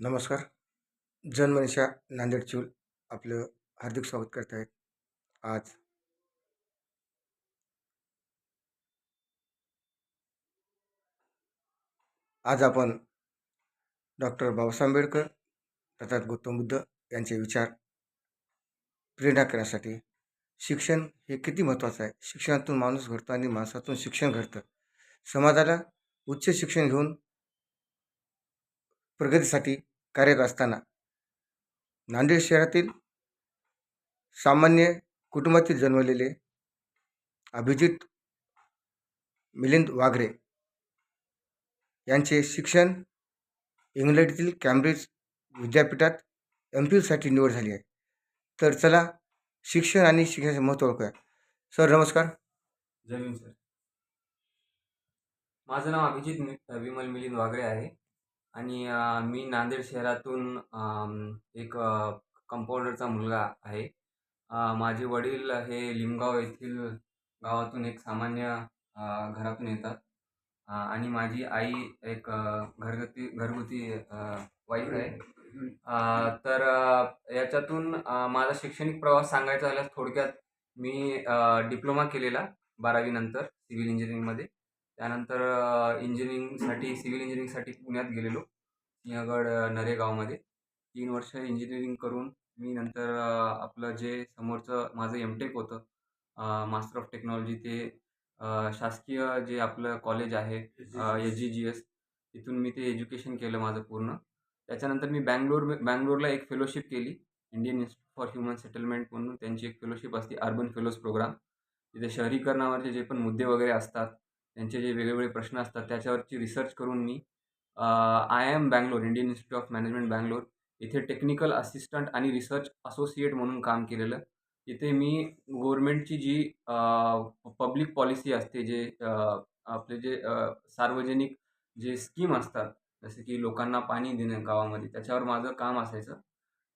नमस्कार. जनमनिषा नांदेड चिऊल आपलं हार्दिक स्वागत करत आहेत. आज आज आपण डॉक्टर बाबासाहेब आंबेडकर तथा गौतम बुद्ध यांचे विचार प्रेरणा करण्यासाठी. शिक्षण हे किती महत्त्वाचं आहे? शिक्षणातून माणूस घडतो आणि माणसातून शिक्षण घडतं. समाजाला उच्च शिक्षण घेऊन प्रगतीसाठी कार्यरत असताना. नांदेड शहरातील सामान्य कुटुंबातील जन्मलेले अभिजित मिलिंद वाघरे यांचे शिक्षण इंग्लंडतील कॅम्ब्रिज विद्यापीठात एम फिलसाठी निवड झाली आहे. तर चला शिक्षण आणि शिक्षणाचे महत्त्व ओळखूया. सर नमस्कार. जय सर. माझं नाव अभिजित विमल मिलिंद वागरे आहे. आणि मी नांदेड शहरातून एक कंपाऊंडरचा मुलगा आहे. माझे वडील हे लिमगाव येथील गावातून एक सामान्य घरातून येतात. आणि माझी आई एक घरगुती घरगुती वाईफ आहे. तर याच्यातून माझा शैक्षणिक प्रवास सांगायचा झाल्यास थोडक्यात मी डिप्लोमा केलेला बारावीनंतर सिव्हिल इंजिनिअरिंगमध्ये त्यानंतर इंजिनिअरिंगसाठी सिव्हिल इंजिनिअरिंगसाठी पुण्यात गेलेलो. सिंहगड नरेगावमध्ये. तीन वर्ष इंजिनिअरिंग करून मी नंतर आपलं जे समोरचं माझं एम टेक होतं मास्टर ऑफ टेक्नॉलॉजी ते शासकीय जे आपलं कॉलेज आहे एच जी जी एस तिथून मी ते एज्युकेशन केलं माझं पूर्ण. त्याच्यानंतर मी बँगलोर बँगलोरला एक फेलोशिप केली. Indian institute for human settlement म्हणून त्यांची एक फेलोशिप असते अर्बन फेलोज प्रोग्राम तिथे शहरीकरणावरचे जे पण मुद्दे वगैरे असतात त्यांचे जे वेगवेगळे प्रश्न असतात त्याच्यावरची रिसर्च करून मी I M Bangalore Indian institute of management Bangalore इथे टेक्निकल असिस्टंट आणि रिसर्च असोसिएट म्हणून काम केलेलं. तिथे मी गव्हर्मेंटची जी पब्लिक पॉलिसी असते जे आपले जे सार्वजनिक जे स्कीम असतात जसे की लोकांना पाणी देणं गावामध्ये त्याच्यावर माझं काम असायचं.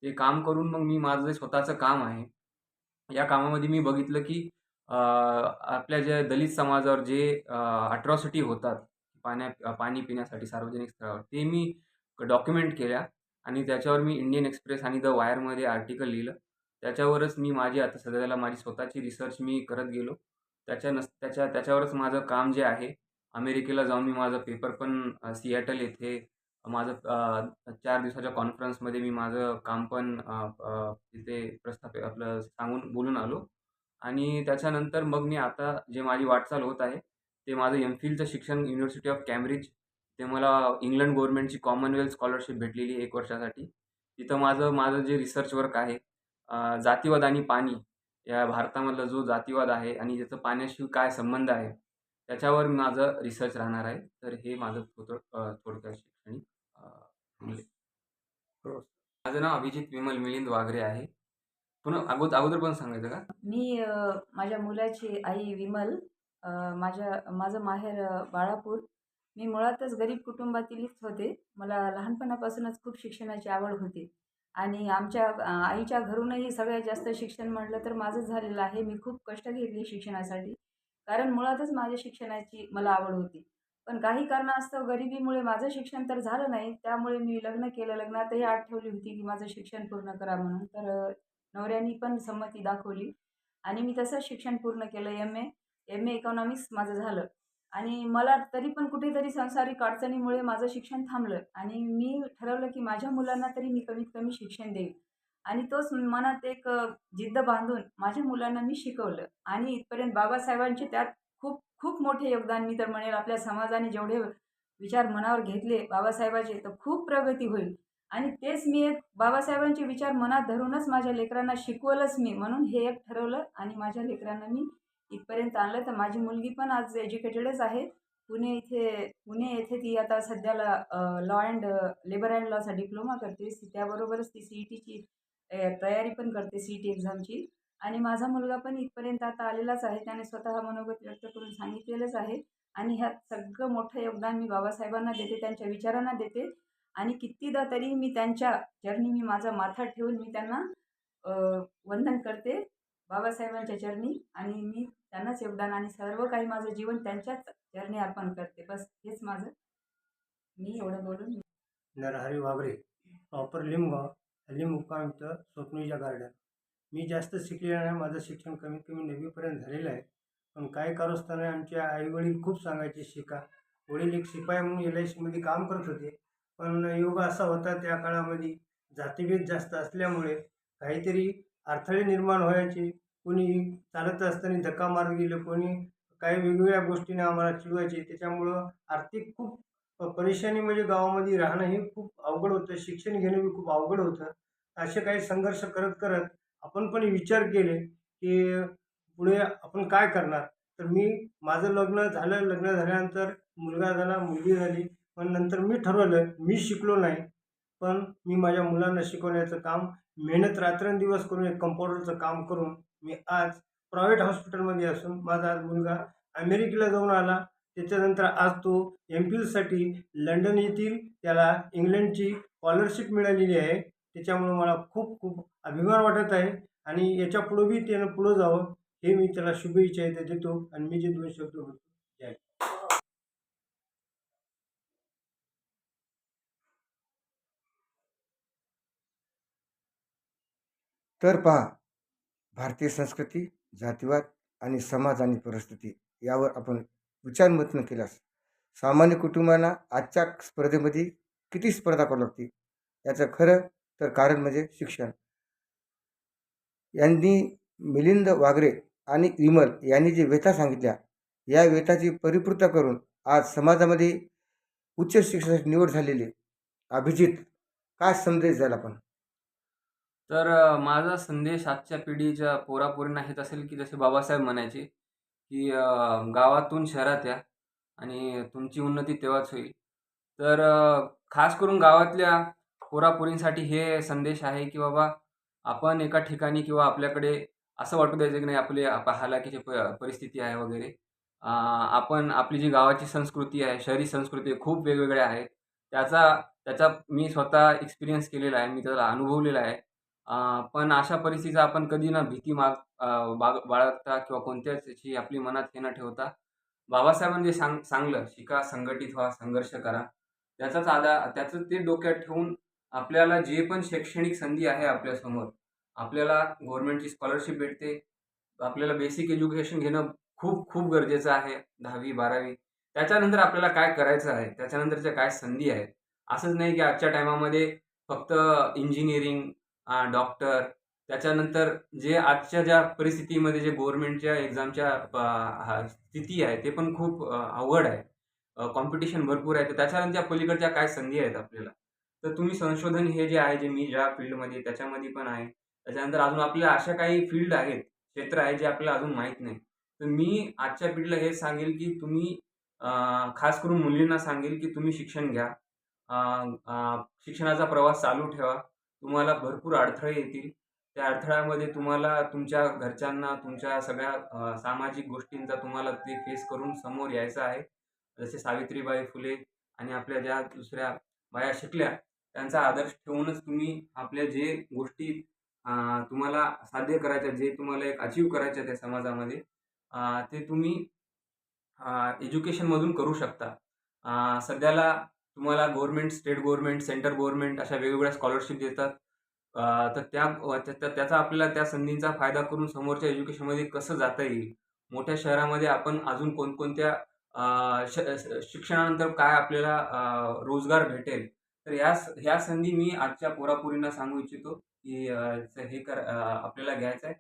ते काम करून मग मी माझं जे स्वतःचं काम आहे या कामामध्ये मी बघितलं की आपल्या ज्या दलित समाजावर जे अट्रॉसिटी होतात पाण्या पाणी पिण्यासाठी सार्वजनिक स्थळावर ते मी डॉक्युमेंट केल्या आणि त्याच्यावर मी इंडियन एक्सप्रेस आणि द वायरमध्ये आर्टिकल लिहिलं. त्याच्यावरच मी माझी आता सध्याला माझी स्वतःची रिसर्च मी करत गेलो. त्याच्या नस त्याच्या त्याच्यावरच माझं काम जे आहे अमेरिकेला जाऊन मी माझं पेपर पण सिॲटल येथे माझं चार दिवसाच्या कॉन्फरन्समध्ये मी माझं काम पण तिथे प्रस्थापित आपलं सांगून बोलून आलो. आणि त्याच्यानंतर मग मी आता जे माझी वाटचाल होत आहे ते माझं एम फिलचं शिक्षण युनिव्हर्सिटी ऑफ कॅम्ब्रिज ते मला इंग्लंड गव्हर्नमेंटची कॉमनवेल्थ स्कॉलरशिप भेटलेली एक वर्षासाठी. तिथं माझं माझं जे रिसर्च वर्क आहे जातीवाद आणि पाणी या भारतामधला जो जातीवाद आहे आणि ज्याचं पाण्याशी काय संबंध आहे त्याच्यावर माझं रिसर्च राहणार आहे. तर हे माझं थोडं थोडक्यात शैक्षणिक अ, मूल्य. माझं नाव अभिजित विमल मिलिंद वाघरे आहे. अगोदर अगोदर पण सांगायचं का? मी माझ्या मुलाची आई विमल माझ्या माझं माहेर बाळापूर. मी मुळातच गरीब कुटुंबातीलच होते. मला लहानपणापासूनच खूप शिक्षणाची आवड होती. आणि आमच्या आईच्या घरूनही सगळ्यात जास्त शिक्षण म्हटलं तर माझंच झालेलं आहे. मी खूप कष्ट घेतली शिक्षणासाठी. कारण मुळातच माझ्या शिक्षणाची मला आवड होती. पण काही कारणास्तव गरिबीमुळे माझं शिक्षण तर झालं नाही. त्यामुळे मी लग्न केलं. लग्नातही आठ ठेवली होती की माझं शिक्षण पूर्ण करा म्हणून. तर नवऱ्यानी पण संमती दाखवली. आणि मी तसंच शिक्षण पूर्ण केलं M A M A economics माझं झालं. आणि मला तरी पण कुठेतरी सांसारिक अडचणीमुळे माझं शिक्षण थांबलं. आणि मी ठरवलं की माझ्या मुलांना तरी मी कमीत कमी शिक्षण देईन. आणि तोच मनात एक जिद्द बांधून माझ्या मुलांना मी शिकवलं. आणि इथपर्यंत बाबासाहेबांचे त्यात खूप खूप मोठे योगदान मी तर म्हणेल आपल्या समाजाने जेवढे विचार मनावर घेतले बाबासाहेबाचे तर खूप प्रगती होईल. आणि तेच मी एक बाबासाहेबांचे विचार मनात धरूनच माझ्या लेकरांना शिकवलंच मी. म्हणून हे एक ठरवलं आणि माझ्या लेकरांना मी इथपर्यंत आणलं. तर माझी मुलगी पण आज एज्युकेटेडच आहे. पुणे इथे पुणे येथे ती आता सध्याला लॉ अँड लेबर अँड लॉचा डिप्लोमा करते. सी- त्याबरोबरच ती सी ई टीची तयारी पण करते सी ई टी एक्झामची आणि माझा मुलगा पण इथपर्यंत आता आलेलाच आहे. त्याने स्वतः मनोगत व्यक्त करून सांगितलेलंच आहे. आणि ह्यात सगळं मोठं योगदान मी बाबासाहेबांना देते त्यांच्या विचारांना देते. आणि कितीदा तरी मी त्यांच्या चरणी मी माझा माथा ठेवून मी त्यांना वंदन करते. बाबासाहेबांच्या चरणी आणि मी त्यांनाच योगदान आणि सर्व काही माझं जीवन त्यांच्याच चरणी अर्पण करते. बस हेच माझं. मी एवढं बोलून नरहरी वाघरे प्रॉपर लिमगाव हल्ली मुक्कामित इथं स्वप्नीच्या गार्डन मी जास्त शिकलेलं नाही माझं शिक्षण कमीत कमी नववीपर्यंत झालेलं आहे. पण काय कारस्थाने आमचे आईवडील खूप सांगायचे शिका. वडील एक शिपाई म्हणून एल आय सीमध्ये काम करत होते. पण योग असा होता त्या काळामध्ये जातीभेद जास्त असल्यामुळे काहीतरी अडथळे निर्माण व्हायचे. कोणी चालत असताना धक्का मारत गेलं कोणी काही वेगवेगळ्या गोष्टीने आम्हाला चिडवायचे. त्याच्यामुळं आर्थिक खूप परेशानी म्हणजे गावामध्ये राहणं हे खूप अवघड होतं. शिक्षण घेणं बी खूप अवघड होतं. असे काही संघर्ष करत करत आपण पण विचार केले की पुढे आपण काय करणार? तर मी माझं लग्न झालं. लग्न झाल्यानंतर मुलगा झाला मुलगी झाली. पण नंतर मी ठरवलं मी शिकलो नाही. पण मी माझ्या मुलांना शिकवण्याचं काम मेहनत रात्रंदिवस करून एक कंपाऊंडरचं काम करून मी आज प्रायव्हेट हॉस्पिटलमध्ये असून माझा आज मुलगा अमेरिकेला जाऊन आला. त्याच्यानंतर आज तो एम फिलसाठी लंडन येथील त्याला इंग्लंडची स्कॉलरशिप मिळालेली आहे. त्याच्यामुळं मला खूप खूप अभिमान वाटत आहे. आणि याच्या पुढं बी त्यानं पुढं जावं हे मी त्याला शुभेच्छा इथे देतो आणि मी जे दोन शब्द होतो जय तर पहा भारतीय संस्कृती जातीवाद आणि समाज आणि परिस्थिती यावर आपण विचारमंथन केल्यास सामान्य कुटुंबांना आजच्या स्पर्धेमध्ये किती स्पर्धा करावी लागते याचं खरं तर कारण म्हणजे शिक्षण. यांनी मिलिंद वागरे आणि विमल यांनी जे व्यथा सांगितल्या या व्यथाची परिपूर्तता करून आज समाजामध्ये उच्च शिक्षणाची निवड झालेली अभिजित काय संदेश द्याल आपण? तर माझा संदेश आजच्या पिढीच्या पोरापोरींना हेच असेल की जसे बाबासाहेब म्हणायचे की गावातून शहरात या आणि तुमची उन्नती तेव्हाच होईल. तर खास करून गावातल्या पोरापोरींसाठी हे संदेश आहे की बाबा आपण एका ठिकाणी किंवा आपल्याकडे असं वाटू द्यायचं की नाही आपले आप हालाकीची प परिस्थिती आहे वगैरे. आपण आपली जी गावाची संस्कृती आहे शहरी संस्कृती खूप वेगवेगळ्या आहेत. त्याचा त्याचा मी स्वतः एक्सपिरियन्स केलेला आहे मी त्याला अनुभवलेला आहे. पण अशा परिस्थितीचा आपण कधी ना भीती माग बाग बाळगता किंवा कोणत्याच याची आपली मनात हे न ठेवता बाबासाहेबांनी जे सांग सांगलं शिका संघटित व्हा संघर्ष करा त्याचाच आधार त्याचं ते डोक्यात ठेवून आपल्याला जे पण शैक्षणिक संधी आहे आपल्यासमोर आपल्याला गव्हर्नमेंटची स्कॉलरशिप भेटते आपल्याला बेसिक एज्युकेशन घेणं खूप खूप गरजेचं आहे दहावी बारावी त्याच्यानंतर आपल्याला काय करायचं आहे त्याच्यानंतरच्या काय संधी आहेत असंच नाही की आजच्या टायमामध्ये फक्त इंजिनिअरिंग डॉक्टर त्याच्यानंतर जे आजच्या ज्या परिस्थितीमध्ये जे गव्हर्नमेंटच्या एक्झामच्या स्थिती आहे ते पण खूप अवघड आहे. कॉम्पिटिशन भरपूर आहे. तर त्याच्यानंतर पलीकडच्या काय संधी आहेत आपल्याला? तर तुम्ही संशोधन हे जे आहे जे मी ज्या फील्डमध्ये त्याच्यामध्ये पण आहे. त्याच्यानंतर अजून आपल्या अशा काही फील्ड आहेत क्षेत्र आहे जे आपल्याला अजून माहीत नाही. तर मी आजच्या पिढीला हे सांगेल की तुम्ही खास करून मुलींना सांगेल की तुम्ही शिक्षण घ्या. शिक्षणाचा प्रवास चालू ठेवा. तुम्हाला भरपूर अडथळे येतील. त्या अडथळ्यामध्ये तुम्हाला तुमच्या घरच्यांना तुमच्या सगळ्या सामाजिक गोष्टींचा तुम्हाला ते फेस करून समोर यायचं आहे. जसे सावित्रीबाई फुले आणि आपल्या ज्या दुसऱ्या बाया शिकल्या त्यांचा आदर्श ठेवूनच तुम्ही आपल्या जे गोष्टी तुम्हाला साध्य करायच्या जे तुम्हाला एक अचीव करायच्या त्या समाजामध्ये ते तुम्ही एज्युकेशनमधून करू शकता. सध्याला तुम्हाला government state government centre government अशा वेगवेगळ्या स्कॉलरशिप देतात. तर त्या त्याचा आपल्याला त्या संधींचा फायदा करून समोरच्या एज्युकेशनमध्ये कसं जाता येईल? मोठ्या शहरामध्ये आपण अजून कोणकोणत्या श शिक्षणानंतर काय आपल्याला रोजगार भेटेल? तर ह्या ह्या संधी मी आजच्या पोरापोरींना सांगू इच्छितो की हे कर आपल्याला घ्यायचं आहे.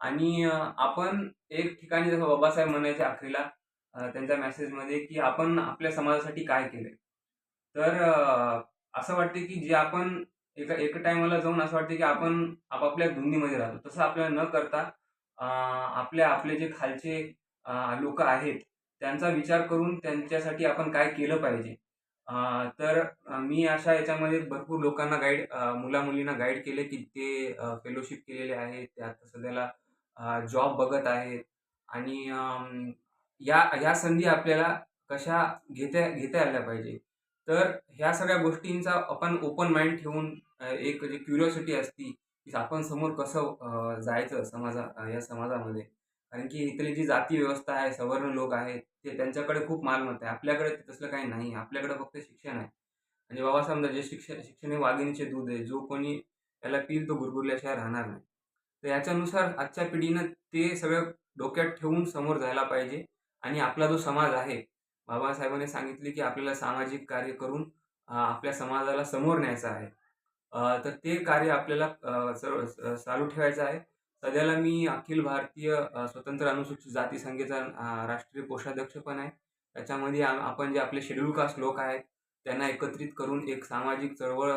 आणि आपण एक ठिकाणी जसं बाबासाहेब म्हणायचे आखरीला त्यांच्या मेसेजमध्ये की आपण आपल्या समाजासाठी काय केलंय? तर असं वाटते की जे आपण एका एका टायमाला जाऊन असं वाटते की आपण आपापल्या धुंदीमध्ये राहतो. तसं आपल्याला न करता आपल्या आपले जे खालचे लोक आहेत त्यांचा विचार करून त्यांच्यासाठी आपण काय केलं पाहिजे. तर मी अशा याच्यामध्ये भरपूर लोकांना गाईड मुलामुलींना गाईड केले की ते फेलोशिप केलेले आहेत. ते आता सध्याला जॉब बघत आहेत. आणि या या संधी आपल्याला कशा घेता घेता आल्या पाहिजे? तर ह्या सगळ्या गोष्टींचा आपण ओपन माइंड ठेवून एक जी क्युरिओसिटी असती की आपण समोर कसं जायचं समाजा या समाजामध्ये. कारण की इथली जी जाती व्यवस्था आहे सवर्ण लोक आहेत ते त्यांच्याकडे खूप मालमत्ता आहे. आपल्याकडे तसलं काही नाही आपल्याकडे फक्त शिक्षण आहे. म्हणजे आणि समजा जे शिक्षण शिक्षण हे वाघिणीचे दूध आहे जो कोणी त्याला पील तो गुरगुरल्याशिवाय राहणार नाही. तर याच्यानुसार आजच्या पिढीनं ते सगळं डोक्यात ठेवून समोर जायला पाहिजे. आणि आपला जो समाज आहे बाबासाहेबांनी सांगितले की आपल्याला सामाजिक कार्य करून आपल्या समाजाला समोर न्यायचं आहे. तर ते कार्य आपल्याला सर्व चालू ठेवायचं आहे. सध्याला मी अखिल भारतीय स्वतंत्र अनुसूचित जाती संघेचा राष्ट्रीय कोषाध्यक्ष पण आहे. त्याच्यामध्ये आपण जे आपले शेड्यूल कास्ट लोक आहेत त्यांना एकत्रित करून एक सामाजिक चळवळ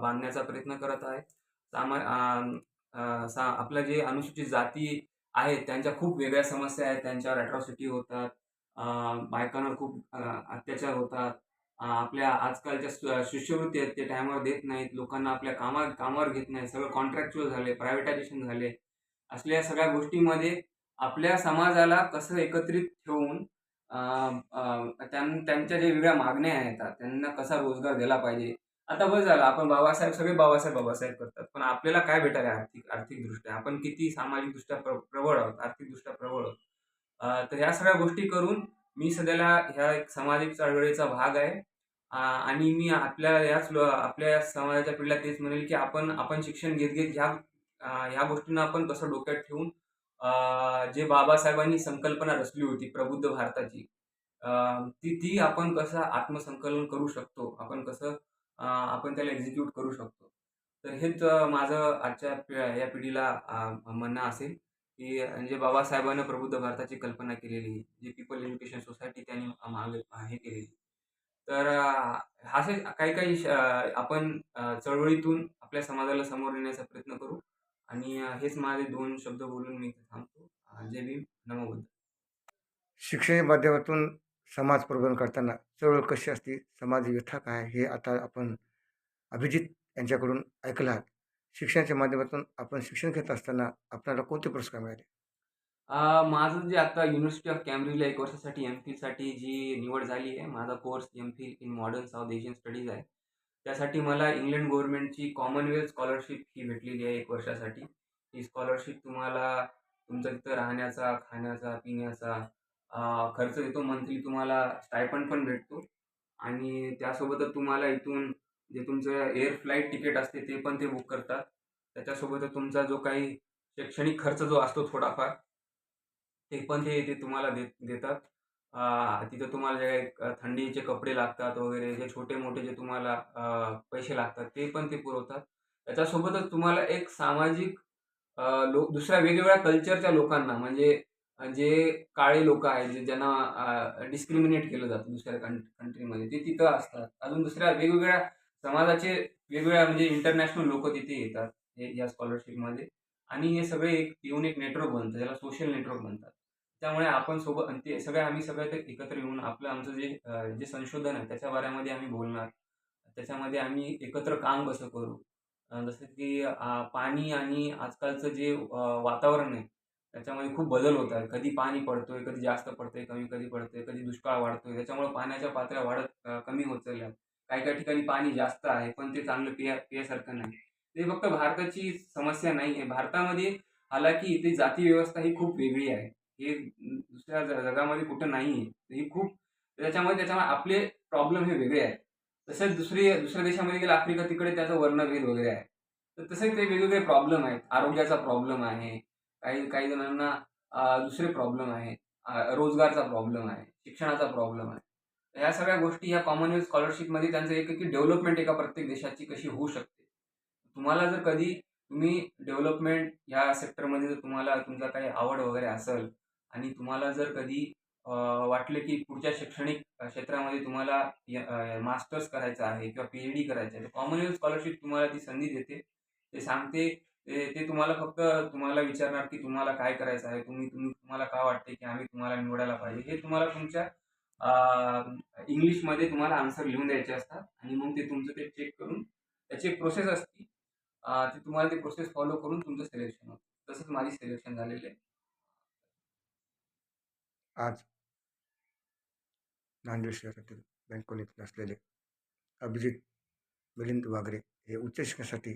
बांधण्याचा प्रयत्न करत आहे. सामा सा आपल्या जे अनुसूचित जाती आहेत त्यांच्या खूप वेगळ्या समस्या आहेत. त्यांच्यावर अॅट्रॉसिटी होतात. बायकांवर खूप अत्याचार होतात. आपल्या आजकालच्या शिष्यवृत्ती आहेत ते टायमावर देत नाहीत. लोकांना आपल्या कामा कामावर घेत नाहीत. सगळं कॉन्ट्रॅक्च्युअल झाले प्रायव्हेटायझेशन झाले. असल्या सगळ्या गोष्टींमध्ये आपल्या समाजाला कसं एकत्रित ठेवून त्यां त्यांच्या जे वेगळ्या मागण्या आहेत त्यांना कसा रोजगार दिला पाहिजे? आता बरं झालं आपण बाबासाहेब सगळे बाबासाहेब बाबासाहेब करतात. पण आपल्याला काय भेटायला आर्थिक आर्थिकदृष्ट्या? आपण किती सामाजिकदृष्ट्या प्र प्रबळ आहोत आर्थिकदृष्ट्या प्रबळ आहोत? तर ह्या सगळ्या गोष्टी करून मी सध्याला ह्या एक सामाजिक चळवळीचा भाग आहे. आणि मी आपल्या याच लो- आपल्या समाजाच्या पिढीला तेच म्हणेल की आपण आपण शिक्षण घेत घेत ह्या ह्या गोष्टींना आपण कसं डोक्यात ठेवून जे बाबासाहेबांनी संकल्पना रचली होती प्रबुद्ध भारताची ती ती आपण कसं आत्मसंकलन करू शकतो आपण कसं आपण त्याला एक्झिक्यूट करू शकतो. तर हेच माझं आजच्या पि- या पिढीला म्हणणं असेल. की म्हणजे जे बाबासाहेबांना प्रबुद्ध भारताची कल्पना केलेली जी पीपल एज्युकेशन सोसायटी त्यांनी मागे हे केलेली तर असे काही काही श- आपण चळवळीतून आपल्या समाजाला समोर नेण्याचा प्रयत्न करू. आणि हेच माझे दोन शब्द बोलून मी थांबतो. जे जय भीम. शिक्षण माध्यमातून समाज प्रबोधन करताना चळवळ कशी असते? समाज व्यथा काय हे आता आपण अभिजित यांच्याकडून ऐकलं आहात शिक्षणाच्या माध्यमातून आपण शिक्षण घेत असताना आपल्याला कोणते पुरस्कार मिळाले? माझं जे आता युनिव्हर्सिटी ऑफ कॅम्ब्रिजला एक वर्षासाठी एम फिलसाठी जी निवड झाली आहे माझा course M Phil in modern south Asian studies आहे. त्यासाठी मला इंग्लंड गव्हर्नमेंटची कॉमनवेल्थ स्कॉलरशिप ही भेटलेली आहे एक वर्षासाठी. ही स्कॉलरशिप तुम्हाला तुमचा तिथं राहण्याचा खाण्याचा पिण्याचा खर्च येतो मंथली तुम्हाला स्टायपंड पण भेटतो. आणि त्यासोबतच तुम्हाला इथून जे तुमचं एअर फ्लाईट तिकीट असते ते पण ते बुक करतात. त्याच्यासोबतच तुमचा जो काही शैक्षणिक खर्च जो असतो थोडाफार ते पण ते ते तुम्हाला देत देतात. तिथं तुम्हाला जे काही थंडीचे कपडे लागतात वगैरे जे छोटे मोठे जे तुम्हाला पैसे लागतात ते पण ते पुरवतात. त्याच्यासोबतच तुम्हाला एक सामाजिक लोक दुसऱ्या वेगवेगळ्या कल्चरच्या लोकांना म्हणजे जे काळे लोक आहेत जे ज्यांना डिस्क्रिमिनेट केलं जातं दुसऱ्या कंट कंट्रीमध्ये ते तिथं असतात. अजून दुसऱ्या वेगवेगळ्या समाजाचे वेगवेगळ्या म्हणजे इंटरनॅशनल लोक तिथे येतात या स्कॉलरशिपमध्ये आणि हे सगळे एक येऊन एक नेटवर्क बनतं ज्याला सोशल नेटवर्क म्हणतात. त्यामुळे आपण सोबत ते सगळे आम्ही सगळे ते एकत्र येऊन आपलं आमचं जे जे संशोधन आहे त्याच्या बाऱ्यामध्ये आम्ही बोलणार. त्याच्यामध्ये आम्ही एकत्र काम कसं करू? जसं की पाणी आणि आजकालचं जे वातावरण आहे त्याच्यामध्ये खूप बदल होत आहे. कधी पाणी पडतोय कधी जास्त पडतंय कमी कधी पडतंय कधी दुष्काळ वाढतोय. त्याच्यामुळे पाण्याच्या पातळ्या वाढत कमी होत चालल्या काही काही ठिकाणी पाणी जास्त आहे पण ते चांगलं पिया पियासारखं नाही. ते फक्त भारताची समस्या नाही आहे. भारतामध्ये हालाकी इथे जाती व्यवस्था ही खूप वेगळी आहे. हे दुसऱ्या जगामध्ये कुठं नाही आहे. ही खूप त्याच्यामुळे त्याच्यामुळे आपले प्रॉब्लेम हे वेगळे आहेत. तसेच दुसरी दुसऱ्या देशामध्ये गेलं आफ्रिका तिकडे त्याचा वर्णभेद वगैरे आहे. तर तसे ते वेगवेगळे प्रॉब्लेम आहेत. आरोग्याचा प्रॉब्लेम आहे. काही काही जणांना दुसरे प्रॉब्लेम आहे. रोजगारचा प्रॉब्लेम आहे. शिक्षणाचा प्रॉब्लेम आहे. तर ह्या सगळ्या गोष्टी ह्या कॉमनवेल्थ स्कॉलरशिपमध्ये त्यांचं एक की डेव्हलपमेंट एका प्रत्येक देशाची कशी होऊ शकते. तुम्हाला जर कधी तुम्ही डेव्हलपमेंट ह्या सेक्टरमध्ये जर तुम्हाला तुमचा काही आवड वगैरे असेल आणि तुम्हाला जर कधी वाटलं की पुढच्या शैक्षणिक क्षेत्रामध्ये तुम्हाला मास्टर्स करायचं आहे किंवा पी एच डी करायचं आहे कॉमनवेल्थ स्कॉलरशिप तुम्हाला ती संधी देते. ते सांगते ते ते तुम्हाला फक्त तुम्हाला विचारणार की तुम्हाला काय करायचं आहे तुम्ही तुम्ही तुम्हाला का वाटते की आम्ही तुम्हाला निवडायला पाहिजे हे तुम्हाला तुमच्या इंग्लिशमध्ये तुम्हाला आन्सर लिहून द्यायचे असतात. आणि मग ते तुमचं ते चेक करून त्याची एक प्रोसेस असते. ते तुम्हाला ते प्रोसेस फॉलो करून तुमचं सिलेक्शन होतं. तसंच माझी सिलेक्शन झालेलं आहे. आज नांदेड शहरातील बँकोनीत असलेले अभिजित मिलिंद वागरे हे उच्च शिक्षणासाठी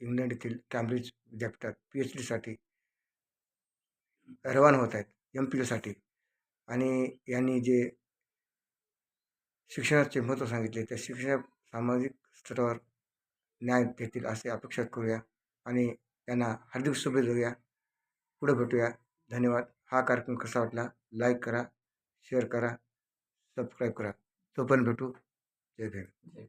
इंग्लंड येथील कॅम्ब्रिज विद्यापीठात पी एच डीसाठी रवाना होत आहेत. एम पी साठी. आणि यांनी जे शिक्षणाचे महत्त्व सांगितले. त्या शिक्षण सामाजिक स्तरावर न्याय देतील असे अपेक्षा करूया आणि त्यांना हार्दिक शुभे देऊया. पुढे भेटूया. धन्यवाद. हा कार्यक्रम कसा वाटला? लाईक करा शेअर करा सबस्क्राईब करा. तोपर्यंत भेटू. जय भीम. जय